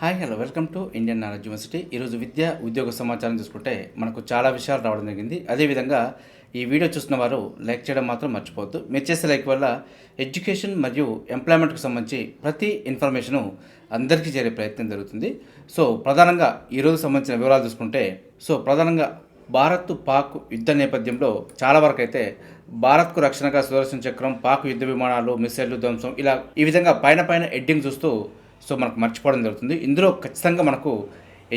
Hi hello welcome to Indian knowledge university. ఈరోజు విద్య ఉద్యోగ సమాచారం చూసుకుంటే మనకు చాలా విషయాలు రావడం జరిగింది. అదేవిధంగా ఈ వీడియో చూసిన వారు లైక్ చేయడం మాత్రం మర్చిపోవద్దు. మీరు చేసే లైక్ వల్ల ఎడ్యుకేషన్ మరియు ఎంప్లాయ్మెంట్కి సంబంధించి ప్రతి ఇన్ఫర్మేషను అందరికీ చేరే ప్రయత్నం జరుగుతుంది. సో ప్రధానంగా ఈరోజు సంబంధించిన వివరాలు చూసుకుంటే సో ప్రధానంగా భారత్ పాక్ యుద్ధ నేపథ్యంలో చాలా వరకు అయితే భారత్కు రక్షణగా సుదర్శన చక్రం పాక్ యుద్ధ విమానాలు మిసైళ్ళు ధ్వంసం ఇలా ఈ విధంగా పైన పైన ఎడ్డింగ్ చూస్తూ సో మనకు మర్చిపోవడం జరుగుతుంది. ఇందులో ఖచ్చితంగా మనకు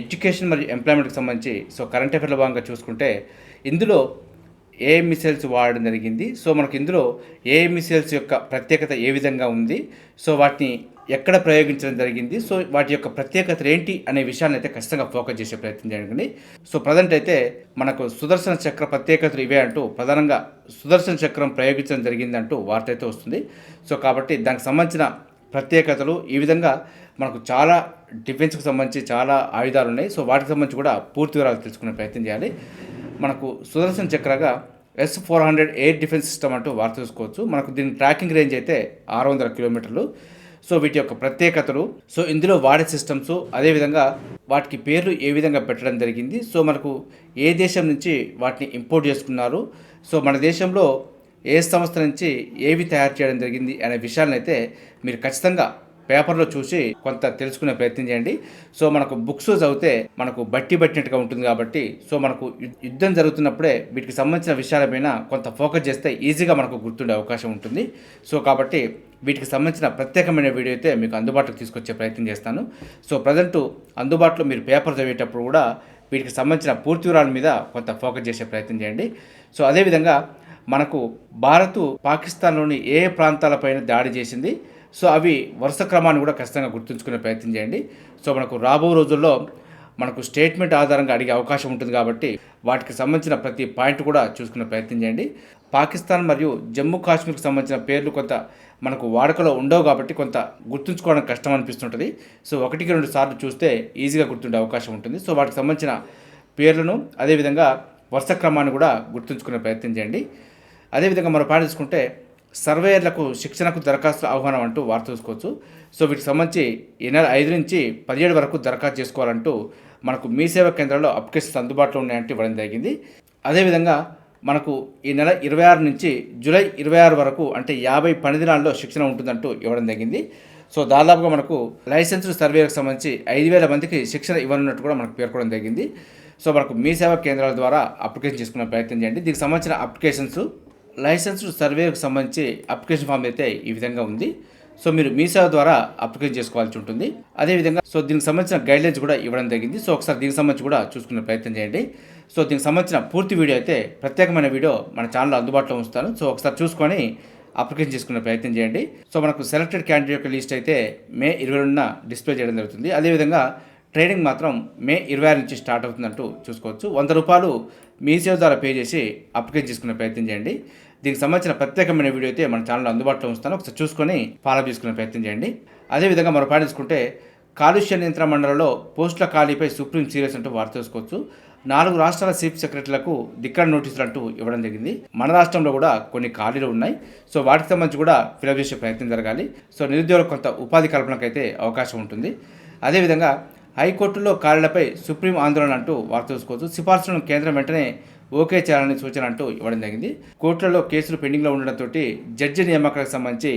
ఎడ్యుకేషన్ మరియు ఎంప్లాయ్మెంట్కి సంబంధించి సో కరెంట్ అఫేర్ల భాగంగా చూసుకుంటే ఇందులో ఏ మిసైల్స్ వాడడం జరిగింది సో మనకు ఇందులో ఏ మిసైల్స్ యొక్క ప్రత్యేకత ఏ విధంగా ఉంది సో వాటిని ఎక్కడ ప్రయోగించడం జరిగింది సో వాటి యొక్క ప్రత్యేకత ఏంటి అనే విషయాన్ని అయితే ఖచ్చితంగా ఫోకస్ చేసే ప్రయత్నం చేయండి సో ప్రజెంట్ అయితే మనకు సుదర్శన చక్ర ప్రత్యేకతలు ఇవే అంటూ ప్రధానంగా సుదర్శన చక్రం ప్రయోగించడం జరిగింది అంటూ వార్త అయితే వస్తుంది. సో కాబట్టి దానికి సంబంధించిన ప్రత్యేకతలు ఈ విధంగా మనకు చాలా డిఫెన్స్కి సంబంధించి చాలా ఆయుధాలు ఉన్నాయి సో వాటికి సంబంధించి కూడా పూర్తి వివరాలు తెలుసుకునే ప్రయత్నం చేయాలి. మనకు Sudarshana చక్రగా S four hundred air defence system అంటూ వార్త చూసుకోవచ్చు. మనకు దీని ట్రాకింగ్ రేంజ్ అయితే ఆరు వందల కిలోమీటర్లు. సో వీటి యొక్క ప్రత్యేకతలు. సో ఇందులో వాడే సిస్టమ్స్ అదేవిధంగా వాటికి పేర్లు ఏ విధంగా పెట్టడం జరిగింది. సో మనకు ఏ దేశం నుంచి వాటిని ఇంపోర్ట్ చేసుకున్నారు. సో మన దేశంలో ఏ సంస్థ నుంచి ఏవి తయారు చేయడం జరిగింది అనే విషయాలను అయితే మీరు ఖచ్చితంగా పేపర్లో చూసి కొంత తెలుసుకునే ప్రయత్నం చేయండి. సో మనకు బుక్స్ చదివితే మనకు బట్టి పట్టినట్టుగా ఉంటుంది కాబట్టి సో మనకు యుద్ధం జరుగుతున్నప్పుడే వీటికి సంబంధించిన విషయాలపైన కొంత ఫోకస్ చేస్తే ఈజీగా మనకు గుర్తుండే అవకాశం ఉంటుంది. సో కాబట్టి వీటికి సంబంధించిన ప్రత్యేకమైన వీడియో అయితే మీకు అందుబాటులోకి తీసుకొచ్చే ప్రయత్నం చేస్తాను. సో ప్రజెంట్ అందుబాటులో మీరు పేపర్ చదివేటప్పుడు కూడా వీటికి సంబంధించిన పూర్తి వివరాల మీద కొంత ఫోకస్ చేసే ప్రయత్నం చేయండి. సో అదేవిధంగా మనకు భారత్ పాకిస్తాన్లోని ఏ ప్రాంతాలపైన దాడి చేసింది సో అవి వరుస క్రమాన్ని కూడా ఖచ్చితంగా గుర్తుంచుకునే ప్రయత్నం చేయండి. సో మనకు రాబో రోజుల్లో మనకు స్టేట్మెంట్ ఆధారంగా అడిగే అవకాశం ఉంటుంది కాబట్టి వాటికి సంబంధించిన ప్రతి పాయింట్ కూడా చూసుకునే ప్రయత్నం చేయండి. పాకిస్తాన్ మరియు జమ్మూ కాశ్మీర్కి సంబంధించిన పేర్లు కొంత మనకు వాడుకలో ఉండవు కాబట్టి కొంత గుర్తుంచుకోవడం కష్టం అనిపిస్తుంటుంది. సో ఒకటికి రెండు సార్లు చూస్తే ఈజీగా గుర్తుండే అవకాశం ఉంటుంది. సో వాటికి సంబంధించిన పేర్లను అదేవిధంగా వరుస క్రమాన్ని కూడా గుర్తుంచుకునే ప్రయత్నం చేయండి. అదేవిధంగా మనం పాయింట్ సర్వేయర్లకు శిక్షణకు దరఖాస్తు ఆహ్వానం అంటూ వార్త చూసుకోవచ్చు. సో వీటికి సంబంధించి ఈ నెల ఐదు నుంచి పదిహేడు వరకు దరఖాస్తు చేసుకోవాలంటూ మనకు మీ సేవా కేంద్రాల్లో అప్లికేషన్స్ అందుబాటులో ఉన్నాయంటూ ఇవ్వడం జరిగింది. అదేవిధంగా మనకు ఈ నెల ఇరవై ఆరు నుంచి జూలై ఇరవై ఆరు వరకు అంటే యాభై పని దినాల్లో శిక్షణ ఉంటుందంటూ ఇవ్వడం జరిగింది. సో దాదాపుగా మనకు లైసెన్స్డ్ సర్వేలకు సంబంధించి ఐదు వేల మందికి శిక్షణ ఇవ్వనున్నట్టు కూడా మనకు పేర్కొనడం జరిగింది. సో మనకు మీ సేవా కేంద్రాల ద్వారా అప్లికేషన్ చేసుకునే ప్రయత్నం చేయండి. దీనికి సంబంధించిన అప్లికేషన్స్ లైసెన్స్డ్ సర్వేకు సంబంధించి అప్లికేషన్ ఫామ్ అయితే ఈ విధంగా ఉంది. సో మీరు మీ సేవ ద్వారా అప్లికేషన్ చేసుకోవాల్సి ఉంటుంది. అదేవిధంగా సో దీనికి సంబంధించిన గైడ్లైన్స్ కూడా ఇవ్వడం జరిగింది. సో ఒకసారి దీనికి సంబంధించి కూడా చూసుకునే ప్రయత్నం చేయండి. సో దీనికి సంబంధించిన పూర్తి వీడియో అయితే ప్రత్యేకమైన వీడియో మన ఛానల్లో అందుబాటులో ఉంచుతాను. సో ఒకసారి చూసుకొని అప్లికేషన్ చేసుకునే ప్రయత్నం చేయండి. సో మనకు సెలెక్టెడ్ క్యాండిడేట్ యొక్క లిస్ట్ అయితే మే ఇరవై రెండున డిస్ప్లే చేయడం జరుగుతుంది. అదేవిధంగా ట్రైనింగ్ మాత్రం మే ఇరవై ఆరు నుంచి స్టార్ట్ అవుతుందంటూ చూసుకోవచ్చు. వంద రూపాయలు మీ సేవ ద్వారా పే చేసి అప్లికేషన్ చేసుకునే ప్రయత్నం చేయండి. దీనికి సంబంధించిన ప్రత్యేకమైన వీడియో అయితే మన ఛానల్లో అందుబాటులో ఉంచుతాను. ఒకసారి చూసుకొని ఫాలో చేసుకునే ప్రయత్నం చేయండి. అదేవిధంగా మనం పాటించుకుంటే కాలుష్య నియంత్రణ మండలిలో పోస్టుల ఖాళీపై సుప్రీం సీరియస్ అంటూ వార్త చూసుకోవచ్చు నాలుగు రాష్ట్రాల చీఫ్ సెక్రటరీలకు దిక్కడ నోటీసులు అంటూ ఇవ్వడం జరిగింది. మన రాష్ట్రంలో కూడా కొన్ని ఖాళీలు ఉన్నాయి. సో వాటికి సంబంధించి కూడా ఫిలప్ చేసే ప్రయత్నం జరగాలి. సో నిరుద్యోగులకు కొంత ఉపాధి కల్పనకైతే అవకాశం ఉంటుంది. అదేవిధంగా హైకోర్టులో ఖాళీలపై సుప్రీం ఆందోళన అంటూ వార్త చూసుకోవచ్చు సిఫార్సులను కేంద్రం వెంటనే ఓకే చేయాలని సూచన అంటూ ఇవ్వడం జరిగింది. కోర్టులలో కేసులు పెండింగ్లో ఉండడంతో జడ్జి నియామకాలకు సంబంధించి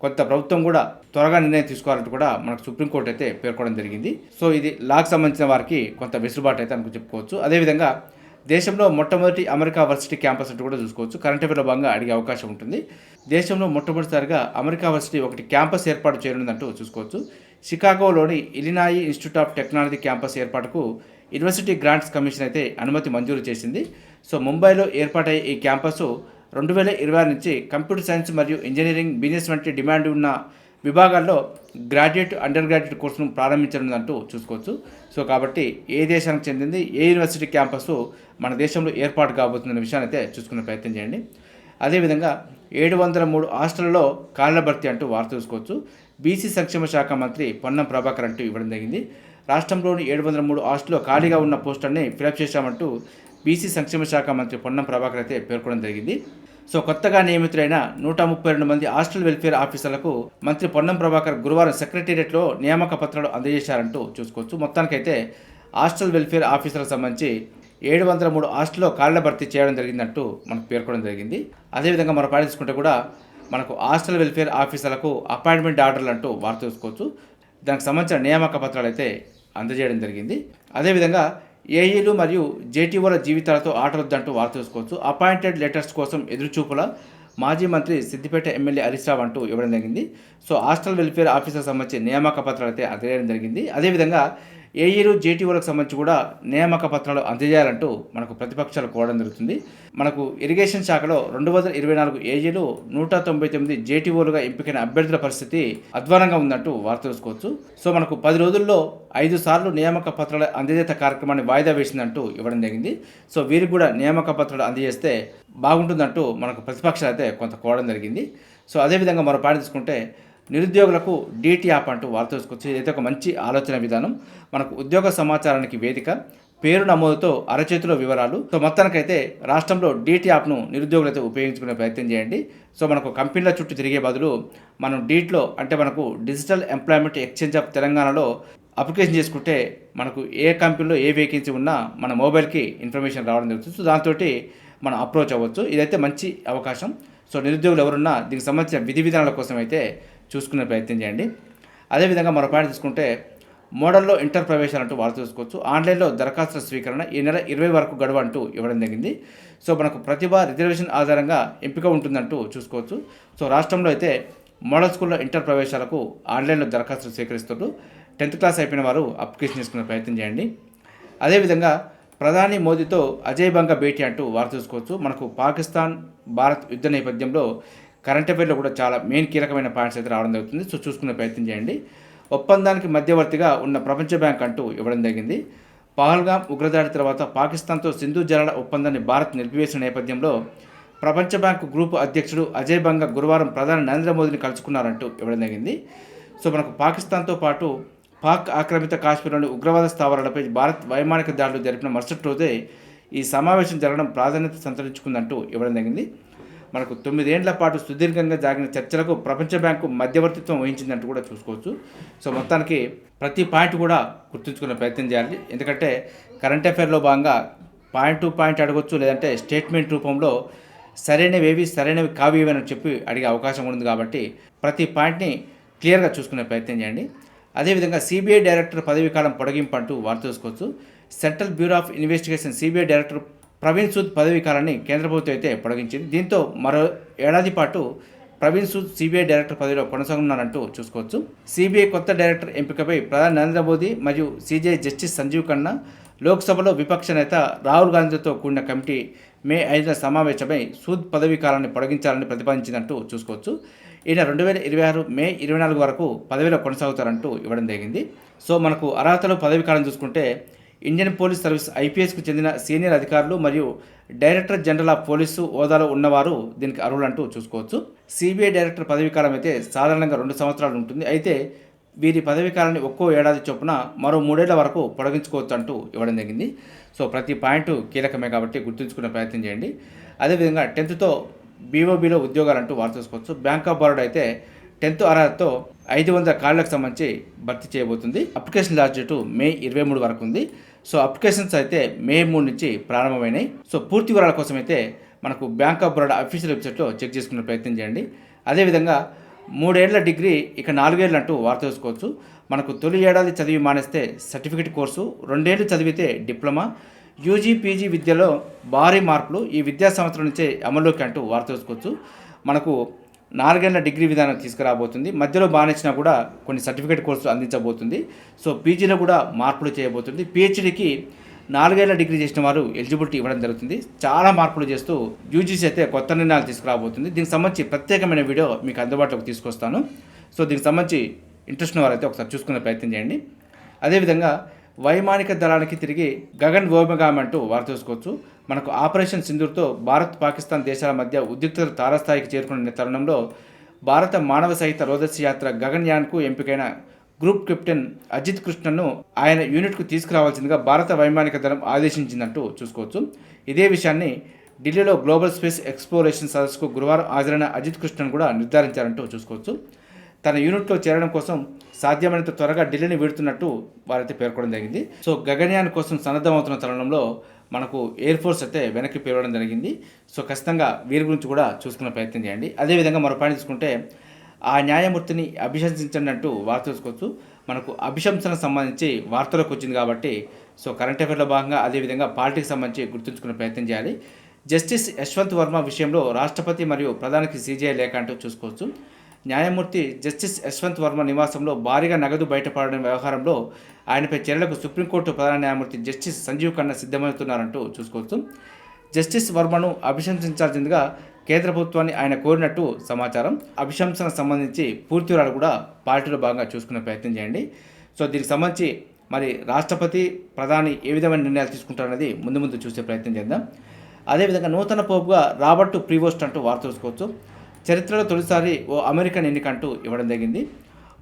కొంత ప్రభుత్వం కూడా త్వరగా నిర్ణయం తీసుకోవాలంటూ కూడా మనకు సుప్రీంకోర్టు అయితే పేర్కొనడం జరిగింది. సో ఇది లాకు సంబంధించిన వారికి కొంత వెసులుబాటు అయితే అనుకు చెప్పుకోవచ్చు. అదేవిధంగా దేశంలో మొట్టమొదటి అమెరికా వర్సిటీ క్యాంపస్ అంటూ కూడా చూసుకోవచ్చు. కరెంట్ అఫేర్లో భాగంగా అడిగే అవకాశం ఉంటుంది. దేశంలో మొట్టమొదటిసారిగా అమెరికా వర్సిటీ ఒకటి క్యాంపస్ ఏర్పాటు చేయనుందంటూ చూసుకోవచ్చు. షికాగోలోని Illinois institute of technology campus ఏర్పాటుకు యూనివర్సిటీ గ్రాంట్స్ కమిషన్ అయితే అనుమతి మంజూరు చేసింది. సో ముంబైలో ఏర్పాటయ్యే ఈ క్యాంపస్ రెండు వేల ఇరవై ఆరు నుంచి కంప్యూటర్ సైన్స్ మరియు ఇంజనీరింగ్ బిజినెస్ వంటి డిమాండ్ ఉన్న విభాగాల్లో గ్రాడ్యుయేట్ అండర్ గ్రాడ్యుయేట్ కోర్సును ప్రారంభించనుందంటూ చూసుకోవచ్చు. సో కాబట్టి ఏ దేశానికి చెందింది ఏ యూనివర్సిటీ క్యాంపస్ మన దేశంలో ఏర్పాటు కాబోతుందనే విషయాన్ని అయితే చూసుకునే ప్రయత్నం చేయండి. అదేవిధంగా ఏడు వందల మూడు హాస్టళ్ళలో కాళ్ళ భర్తీ అంటూ వార్త చూసుకోవచ్చు. బీసీ సంక్షేమ శాఖ మంత్రి పొన్నం ప్రభాకర్ అంటూ ఇవ్వడం జరిగింది. రాష్ట్రంలోని ఏడు వందల మూడు హాస్టల్లో ఖాళీగా ఉన్న పోస్టులన్నీ ఫిలప్ చేశామంటూ బీసీ సంక్షేమ శాఖ మంత్రి పొన్నం ప్రభాకర్ అయితే పేర్కొనడం జరిగింది. సో కొత్తగా నియమితులైన నూట ముప్పై రెండు మంది హాస్టల్ వెల్ఫేర్ ఆఫీసర్లకు మంత్రి పొన్నం ప్రభాకర్ గురువారం సెక్రటేరియట్లో నియామక పత్రాలు అందజేశారంటూ చూసుకోవచ్చు. మొత్తానికైతే హాస్టల్ వెల్ఫేర్ ఆఫీసర్లకు సంబంధించి ఏడు వందల మూడు హాస్టల్లో కాళ్ళ భర్తీ చేయడం జరిగిందంటూ మనకు పేర్కొనడం జరిగింది. అదేవిధంగా మనం పాటించుకుంటే కూడా మనకు హాస్టల్ వెల్ఫేర్ ఆఫీసర్లకు అపాయింట్మెంట్ ఆర్డర్లు అంటూ వార్త చూసుకోవచ్చు. దానికి సంబంధించిన నియామక పత్రాలు అయితే అందజేయడం జరిగింది. అదేవిధంగా ఏఈలు మరియు జేటీఓల జీవితాలతో ఆటలొద్దంటూ వార్త చూసుకోవచ్చు అపాయింటెడ్ లెటర్స్ కోసం ఎదురుచూపుల మాజీ మంత్రి సిద్దిపేట ఎమ్మెల్యే హరీష్రావు అంటూ ఇవ్వడం జరిగింది. సో హాస్టల్ వెల్ఫేర్ ఆఫీసర్ సంబంధించి నియామక పత్రాలు అయితే అందజేయడం జరిగింది. అదేవిధంగా ఏఈలు జేటీఓలకు సంబంధించి కూడా నియామక పత్రాలు అందజేయాలంటూ మనకు ప్రతిపక్షాలు కోవడం జరుగుతుంది. మనకు ఇరిగేషన్ శాఖలో రెండు వందల ఇరవై నాలుగు ఏజీలు నూట తొంభై తొమ్మిది జేటీఓలుగా ఎంపికైన అభ్యర్థుల పరిస్థితి అధ్వానంగా ఉందంటూ వార్త తెలుసుకోవచ్చు. సో మనకు పది రోజుల్లో ఐదు సార్లు నియామక పత్రాల అందజేత కార్యక్రమాన్ని వాయిదా వేసిందంటూ ఇవ్వడం జరిగింది. సో వీరికి కూడా నియామక పత్రాలు అందజేస్తే బాగుంటుందంటూ మనకు ప్రతిపక్షాలు అయితే కొంత కోవడం జరిగింది. సో అదేవిధంగా మరో పాయింట్ తీసుకుంటే నిరుద్యోగులకు డీటీ యాప్ అంటూ వార్త తీసుకొచ్చి ఇదైతే ఒక మంచి ఆలోచన విధానం. మనకు ఉద్యోగ సమాచారానికి వేదిక పేరు నమోదుతో అరచేతిలో వివరాలు. సో మొత్తానికైతే రాష్ట్రంలో డీటీ యాప్ను నిరుద్యోగులైతే ఉపయోగించుకునే ప్రయత్నం చేయండి. సో మనకు కంపెనీల చుట్టూ తిరిగే బదులు మనం డీట్లో అంటే మనకు డిజిటల్ ఎంప్లాయ్మెంట్ ఎక్స్చేంజ్ ఆఫ్ తెలంగాణలో అప్లికేషన్ చేసుకుంటే మనకు ఏ కంపెనీలో ఏ వేకెన్సీ ఉన్నా మన మొబైల్కి ఇన్ఫర్మేషన్ రావడం జరుగుతుంది. సో దాంతో మనం అప్రోచ్ అవ్వచ్చు. ఇదైతే మంచి అవకాశం. సో నిరుద్యోగులు ఎవరున్నా దీనికి సంబంధించిన విధి విధానాల కోసం అయితే చూసుకునే ప్రయత్నం చేయండి. అదేవిధంగా మరో పాయింట్ తీసుకుంటే మోడల్లో ఇంటర్ ప్రవేశాలు అంటూ వాళ్ళు చూసుకోవచ్చు. ఆన్లైన్లో దరఖాస్తుల స్వీకరణ ఈ నెల ఇరవై వరకు గడువు అంటూ ఇవ్వడం జరిగింది. సో మనకు ప్రతిభ రిజర్వేషన్ ఆధారంగా ఎంపిక ఉంటుందంటూ చూసుకోవచ్చు. సో రాష్ట్రంలో అయితే మోడల్ స్కూల్లో ఇంటర్ ప్రవేశాలకు ఆన్లైన్లో దరఖాస్తులు స్వీకరిస్తుంటూ టెన్త్ క్లాస్ అయిపోయిన వారు అప్లికేషన్ చేసుకునే ప్రయత్నం చేయండి. అదేవిధంగా ప్రధాని మోదీతో అజయ్ బంగా భేటీ అంటూ వారు చూసుకోవచ్చు. మనకు పాకిస్తాన్ భారత్ యుద్ధ నేపథ్యంలో కరెంట్ అఫైర్లో కూడా చాలా మెయిన్ కీలకమైన పాయింట్స్ అయితే రావడం జరుగుతుంది. సో చూసుకునే ప్రయత్నం చేయండి. ఒప్పందానికి మధ్యవర్తిగా ఉన్న ప్రపంచ బ్యాంక్ అంటూ ఇవ్వడం జరిగింది. పహల్గాం ఉగ్రదాడి తర్వాత పాకిస్తాన్తో సింధు జలాల ఒప్పందాన్ని భారత్ నిలిపివేసిన నేపథ్యంలో ప్రపంచ బ్యాంకు గ్రూపు అధ్యక్షుడు అజయ్ బంగా గురువారం ప్రధాని నరేంద్ర మోదీని కలుసుకున్నారంటూ ఇవ్వడం జరిగింది. సో మనకు పాకిస్తాన్తో పాటు పాక్ ఆక్రమిత కాశ్మీర్లోని ఉగ్రవాద స్థావరాలపై భారత్ వైమానిక దాడులు జరిపిన మరుసటి రోజే ఈ సమావేశం జరగడం ప్రాధాన్యత సంతరించుకుందంటూ ఇవ్వడం జరిగింది. మనకు తొమ్మిదేండ్ల పాటు సుదీర్ఘంగా జరిగిన చర్చలకు ప్రపంచ బ్యాంకు మధ్యవర్తిత్వం వహించిందంటూ కూడా చూసుకోవచ్చు. సో మొత్తానికి ప్రతి పాయింట్ కూడా గుర్తుంచుకునే ప్రయత్నం చేయాలి. ఎందుకంటే కరెంట్ అఫైర్లో భాగంగా పాయింట్ టు పాయింట్ అడగొచ్చు లేదంటే స్టేట్మెంట్ రూపంలో సరైనవి ఏవి సరైనవి కావి అని చెప్పి అడిగే అవకాశం ఉంది కాబట్టి ప్రతి పాయింట్ని క్లియర్గా చూసుకునే ప్రయత్నం చేయండి. అదేవిధంగా సిబిఐ డైరెక్టర్ పదవీ కాలం పొడిగింపు అంటూ వార్త చూసుకోవచ్చు. Central bureau of investigation CBI director Praveen Sood పదవీ కాలాన్ని కేంద్ర ప్రభుత్వం అయితే పొడిగించింది. దీంతో మరో ఏడాది పాటు ప్రవీణ్ సూద్ సిబిఐ డైరెక్టర్ పదవిలో కొనసాగున్నారంటూ చూసుకోవచ్చు. సిబిఐ కొత్త డైరెక్టర్ ఎంపికపై ప్రధాని నరేంద్ర మోదీ మరియు సిజే జస్టిస్ సంజీవ్ ఖన్నా లోక్సభలో విపక్ష నేత రాహుల్ గాంధీతో కూడిన కమిటీ మే ఐదున సమావేశమై సూద్ పదవీ కాలాన్ని పొడిగించాలని ప్రతిపాదించిందంటూ చూసుకోవచ్చు. ఈయన రెండు వేల ఇరవై ఆరు మే ఇరవై నాలుగు వరకు పదవిలో కొనసాగుతారంటూ ఇవ్వడం జరిగింది. సో మనకు అర్హతలో పదవీ కాలం చూసుకుంటే ఇండియన్ పోలీస్ సర్వీస్ ఐపీఎస్కు చెందిన సీనియర్ అధికారులు మరియు డైరెక్టర్ జనరల్ ఆఫ్ పోలీసు హోదాలో ఉన్నవారు దీనికి అర్హులంటూ చూసుకోవచ్చు. సిబిఐ డైరెక్టర్ పదవీకాలం అయితే సాధారణంగా రెండు సంవత్సరాలు ఉంటుంది. అయితే వీరి పదవీకాలాన్ని ఒక్కో ఏడాది చొప్పున మరో మూడేళ్ళ వరకు పొడిగించుకోవచ్చు అంటూ ఇవ్వడం జరిగింది. సో ప్రతి పాయింట్ కీలకమే కాబట్టి గుర్తుంచుకునే ప్రయత్నం చేయండి. అదేవిధంగా టెన్త్తో బీఓబీలో ఉద్యోగాలు అంటూ వారు చూసుకోవచ్చు. బ్యాంక్ ఆఫ్ బరోడా అయితే టెన్త్ అర్హతతో ఐదు వందల కాళ్ళకు సంబంధించి భర్తీ చేయబోతుంది. అప్లికేషన్ లాస్ట్ డేటు మే ఇరవై మూడు వరకు ఉంది. సో అప్లికేషన్స్ అయితే మే మూడు నుంచి ప్రారంభమైనాయి. సో పూర్తి వివరాల కోసం అయితే మనకు బ్యాంక్ ఆఫ్ బరోడా అఫీషియల్ వెబ్సైట్లో చెక్ చేసుకునే ప్రయత్నం చేయండి. అదేవిధంగా మూడేళ్ళ డిగ్రీ ఇక నాలుగేళ్ళు అంటూ వార్త చూసుకోవచ్చు మనకు తొలి ఏడాది చదివి మానేస్తే సర్టిఫికేట్ కోర్సు రెండేళ్ళు చదివితే డిప్లొమా యూజీ పీజీ విద్యలో భారీ మార్పులు ఈ విద్యా సంవత్సరం నుంచే అమల్లోకి అంటూ వార్త చూసుకోవచ్చు మనకు నాలుగేళ్ళ డిగ్రీ విధానం తీసుకురాబోతుంది. మధ్యలో బానిచ్చినా కూడా కొన్ని సర్టిఫికేట్ కోర్సులు అందించబోతుంది. సో పీజీలో కూడా మార్పులు చేయబోతుంది. పిహెచ్డికి నాలుగేళ్ళ డిగ్రీ చేసిన వారు ఎలిజిబిలిటీ ఇవ్వడం జరుగుతుంది. చాలా మార్పులు చేస్తూ యూజీసీ అయితే కొత్త నిర్ణయాలు తీసుకురాబోతుంది. దీనికి సంబంధించి ప్రత్యేకమైన వీడియో మీకు అందుబాటులోకి తీసుకొస్తాను. సో దీనికి సంబంధించి ఇంట్రెస్ట్ ఉన్న వారైతే ఒకసారి చూసుకునే ప్రయత్నం చేయండి. అదేవిధంగా వైమానిక దళానికి తిరిగి గగన్ వ్యోమగామి అంటూ వార్త చూసుకోవచ్చు మనకు ఆపరేషన్ సింధూర్తో భారత్ పాకిస్తాన్ దేశాల మధ్య ఉద్రిక్తతలు తారస్థాయికి చేరుకున్న తరుణంలో భారత మానవ సహిత రోదస్య యాత్ర గగన్యాన్కు ఎంపికైన గ్రూప్ కెప్టెన్ అజిత్ కృష్ణను ఆయన యూనిట్కు తీసుకురావాల్సిందిగా భారత వైమానిక దళం ఆదేశించిందంటూ చూసుకోవచ్చు. ఇదే విషయాన్ని ఢిల్లీలో గ్లోబల్ స్పేస్ ఎక్స్ప్లోరేషన్ సదస్సుకు గురువారం హాజరైన అజిత్ కృష్ణన్ కూడా నిర్ధారించారంటూ చూసుకోవచ్చు. తన యూనిట్లో చేరడం కోసం సాధ్యమైనంత త్వరగా ఢిల్లీని వీడుతున్నట్టు వారైతే పేర్కొనడం జరిగింది. సో గగన్యాన్ కోసం సన్నద్ధమవుతున్న తరుణంలో మనకు ఎయిర్ ఫోర్స్ అయితే వెనక్కి పేరవడం జరిగింది. సో ఖచ్చితంగా వీరి గురించి కూడా చూసుకునే ప్రయత్నం చేయండి. అదేవిధంగా మరో పాయింట్ తీసుకుంటే ఆ న్యాయమూర్తిని అభిశంసించండి అంటూ వార్త చూసుకోవచ్చు మనకు అభిశంసనకు సంబంధించి వార్తలోకి వచ్చింది కాబట్టి సో కరెంట్ అఫైర్లో భాగంగా అదేవిధంగా పార్టీకి సంబంధించి గుర్తుంచుకునే ప్రయత్నం చేయాలి. జస్టిస్ యశ్వంత్ వర్మ విషయంలో రాష్ట్రపతి మరియు ప్రధానికి సీజీఐ లేఖ అంటూ చూసుకోవచ్చు. న్యాయమూర్తి జస్టిస్ యశ్వంత్ వర్మ నివాసంలో భారీగా నగదు బయటపడడం వ్యవహారంలో ఆయనపై చర్యలకు సుప్రీంకోర్టు ప్రధాన న్యాయమూర్తి జస్టిస్ సంజీవ్ ఖన్నా సిద్ధమవుతున్నారంటూ చూసుకోవచ్చు. జస్టిస్ వర్మను అభిశంసించాల్సిందిగా కేంద్ర ప్రభుత్వాన్ని ఆయన కోరినట్టు సమాచారం. అభిశంసన సంబంధించి పూర్తి వివరాలు కూడా పార్టీలో భాగంగా చూసుకునే ప్రయత్నం చేయండి. సో దీనికి సంబంధించి మరి రాష్ట్రపతి ప్రధాని ఏ విధమైన నిర్ణయాలు తీసుకుంటారనేది ముందు ముందు చూసే ప్రయత్నం చేద్దాం. అదేవిధంగా నూతన పోపుగా రాబర్ట్ ప్రీవోస్ట్ అంటూ వార్త చూసుకోవచ్చు చరిత్రలో తొలిసారి ఓ అమెరికన్ ఎన్నిక అంటూ ఇవ్వడం జరిగింది.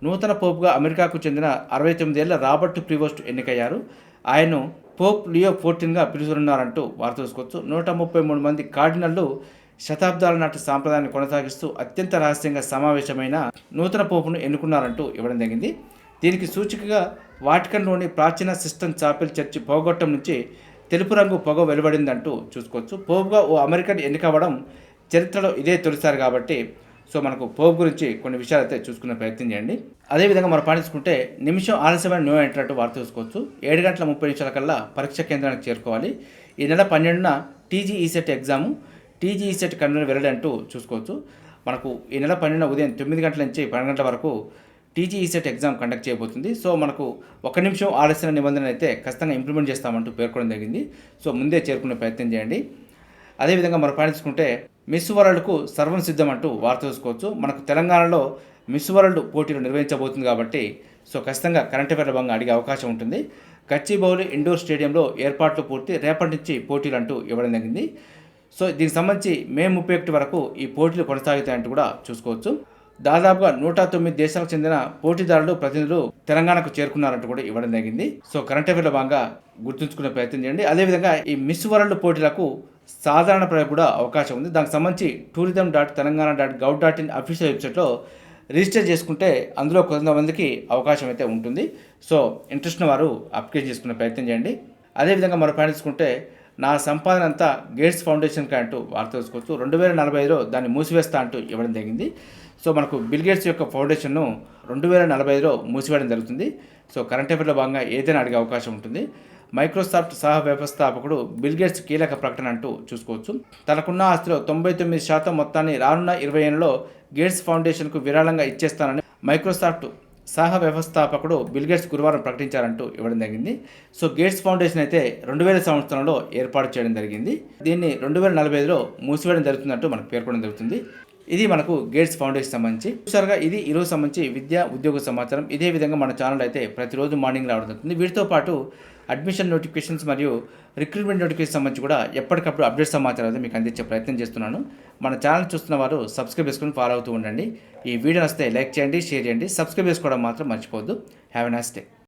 నూతన పోపుగా అమెరికాకు చెందిన అరవై తొమ్మిదేళ్ళ రాబర్ట్ ప్రివోస్ట్ ఎన్నికయ్యారు. ఆయన్ను పోప్ లియో ఫోర్టీన్గా పిలుచున్నారంటూ వార్త చూసుకోవచ్చు నూట ముప్పై మూడు మంది కార్డినల్లు శతాబ్దాల నాటి సాంప్రదాయాన్ని కొనసాగిస్తూ అత్యంత రహస్యంగా సమావేశమైన నూతన పోపును ఎన్నుకున్నారంటూ ఇవ్వడం జరిగింది. దీనికి సూచికగా వాటికన్లోని ప్రాచీన సిస్టమ్ చాపెల్ చర్చి పోగొట్టం నుంచి తెలుపు రంగు పొగ వెలువడిందంటూ చూసుకోవచ్చు. పోపుగా ఓ అమెరికన్ ఎన్నికవ్వడం చరిత్రలో ఇదే తొలిసారి కాబట్టి సో మనకు పోపు గురించి కొన్ని విషయాలు అయితే చూసుకునే ప్రయత్నం చేయండి. అదేవిధంగా మనం పాటించుకుంటే నిమిషం ఆలస్యమైన నో ఎంట్రట్టు వార్త చూసుకోవచ్చు. ఏడు గంటల ముప్పై నిమిషాల కల్లా పరీక్ష కేంద్రానికి చేరుకోవాలి. ఈ నెల పన్నెండున TG ECET exam TG ECET convenor వెళ్ళడం అంటూ చూసుకోవచ్చు. మనకు ఈ నెల పన్నెండున ఉదయం తొమ్మిది గంటల నుంచి పన్నెండు గంటల వరకు టీజీ ఈసెట్ ఎగ్జామ్ కండక్ట్ చేయబోతుంది. సో మనకు ఒక నిమిషం ఆలస్య నిబంధన అయితే ఖచ్చితంగా ఇంప్లిమెంట్ చేస్తామంటూ పేర్కొనడం జరిగింది. సో ముందే చేరుకునే ప్రయత్నం చేయండి. అదేవిధంగా మనం పాటించుకుంటే మిస్ వరల్డ్కు సర్వం సిద్ధం అంటూ వార్త చూసుకోవచ్చు మనకు తెలంగాణలో మిస్ వరల్డ్ పోటీలు నిర్వహించబోతుంది కాబట్టి సో ఖచ్చితంగా కరెంట్ అఫైర్ల భాగంగా అడిగే అవకాశం ఉంటుంది. గచ్చిబౌలి ఇండోర్ స్టేడియంలో ఏర్పాట్లు పూర్తి రేపటి నుంచి పోటీలు అంటూ ఇవ్వడం జరిగింది. సో దీనికి సంబంధించి మే ముప్పై ఒకటి వరకు ఈ పోటీలు కొనసాగుతాయంటూ కూడా చూసుకోవచ్చు. దాదాపుగా నూట తొమ్మిది దేశాలకు చెందిన పోటీదారులు ప్రతినిధులు తెలంగాణకు చేరుకున్నారంటూ కూడా ఇవ్వడం జరిగింది. సో కరెంట్ అఫేర్లో భాగంగా గుర్తుంచుకునే ప్రయత్నం చేయండి. అదేవిధంగా ఈ మిస్ వరల్డ్ పోటీలకు సాధారణ ప్రజలకు కూడా అవకాశం ఉంది. దానికి సంబంధించి tourism dot Telangana dot gov dot in official వెబ్సైట్లో రిజిస్టర్ చేసుకుంటే అందులో కొంతమందికి అవకాశం అయితే ఉంటుంది. సో ఇంట్రెస్ట్ ఉన్న వారు అప్లికేషన్ చేసుకునే ప్రయత్నం చేయండి. అదేవిధంగా మరో పైన తీసుకుంటే నా సంపాదన అంతా గేట్స్ ఫౌండేషన్కి అంటూ వార్త తెలుసుకోవచ్చు. రెండు వేల నలభై ఐదులో దాన్ని మూసివేస్తా అంటూ ఇవ్వడం జరిగింది. సో మనకు బిల్ గేట్స్ యొక్క ఫౌండేషన్ను రెండు వేల నలభై ఐదులో మూసివేయడం జరుగుతుంది. సో కరెంట్ అఫేర్లో భాగంగా ఏదైనా అడిగే అవకాశం ఉంటుంది. మైక్రోసాఫ్ట్ సహ వ్యవస్థాపకుడు బిల్ గేట్స్ కీలక ప్రకటన అంటూ చూసుకోవచ్చు. తనకున్న ఆస్తిలో తొంభై తొమ్మిది శాతం మొత్తాన్ని రానున్న ఇరవై ఏళ్ళలో గేట్స్ ఫౌండేషన్కు విరాళంగా ఇచ్చేస్తానని మైక్రోసాఫ్ట్ సహ వ్యవస్థాపకుడు బిల్ గేట్స్ గురువారం ప్రకటించారంటూ ఇవ్వడం జరిగింది. సో గేట్స్ ఫౌండేషన్ అయితే రెండు వేల సంవత్సరంలో ఏర్పాటు చేయడం జరిగింది. దీన్ని రెండు వేల నలభై ఐదులో మూసివేయడం జరుగుతుందంటూ మనకు పేర్కొనడం జరుగుతుంది. ఇది మనకు గేట్స్ ఫౌండేషన్ సంబంధించి. చూసారుగా ఇది ఈరోజు సంబంధించి విద్య ఉద్యోగ సమాచారం. ఇదే విధంగా మన ఛానల్ అయితే ప్రతిరోజు మార్నింగ్ రావడం జరుగుతుంది. వీటితో పాటు అడ్మిషన్ నోటిఫికేషన్స్ మరియు రిక్రూట్మెంట్ నోటిఫికేషన్ సంబంధించి కూడా ఎప్పటికప్పుడు అప్డేట్ సమాచారం అయితే మీకు అందించే ప్రయత్నం చేస్తున్నాను. మన ఛానల్ చూస్తున్న వారు సబ్స్క్రైబ్ చేసుకుని ఫాలో అవుతూ ఉండండి. ఈ వీడియో వస్తే లైక్ చేయండి షేర్ చేయండి. సబ్స్క్రైబ్ చేసుకోవడం మాత్రం మర్చిపోవద్దు. Have a nice day